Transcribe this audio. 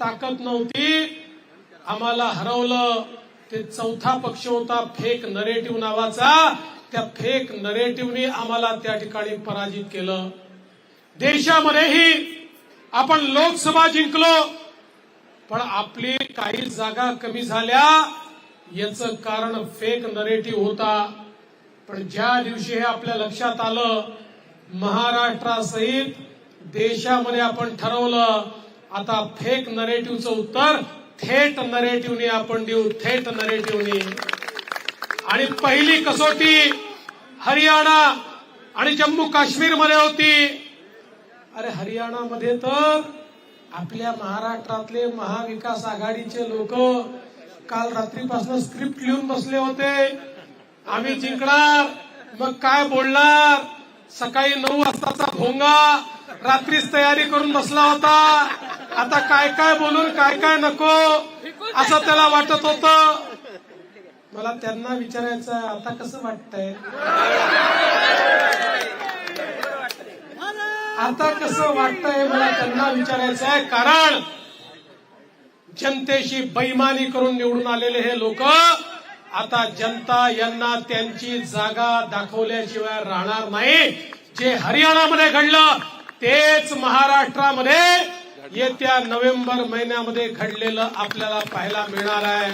ताकद नव्हती. आम्हाला हरवलं. ते चौथा पक्ष होता फेक नरेटिव्ह नावाचा. त्या फेक नरेटिव्हनी आम्हाला त्या ठिकाणी पराजित केलं. देशामध्येही आपण लोकसभा जिंकलो. पण आपली काही जागा कमी झाल्या. याचं कारण फेक नरेटिव्ह होता. पण ज्या दिवशी हे आपल्या लक्षात आलं महाराष्ट्रासहित देशामध्ये आपण ठरवलं आता फेक नरेटिव्हचं उत्तर थेट नरेटिव्हने आपण देऊ थेट नरेटिव्हने. आणि पहिली कसोटी हरियाणा आणि जम्मू काश्मीरमध्ये होती. अरे हरियाणामध्ये तर आपल्या महाराष्ट्रातले महाविकास आघाडीचे लोक काल रात्रीपासून स्क्रिप्ट लिहून बसले होते. आम्ही जिंकणार मग काय बोलणार? सकाळी नऊ वाजताचा भोंगा रात्रीच तयारी करून बसला होता. आता काय काय बोलून काय काय नको असं त्याला वाटत होतं. मला त्यांना विचारायचं आता कसं वाटतंय? आता कसं वाटतंय मला त्यांना विचारायचं आहे कारण जनतेशी बैमानी करून निवडून आलेले हे लोक आता जनता यांना त्यांची जागा दाखवल्याशिवाय राहणार नाही. जे हरियाणामध्ये घडलं तेच महाराष्ट्रामध्ये येत्या नोव्हेंबर महिन्यामध्ये घडलेलं आपल्याला पाहायला मिळणार आहे.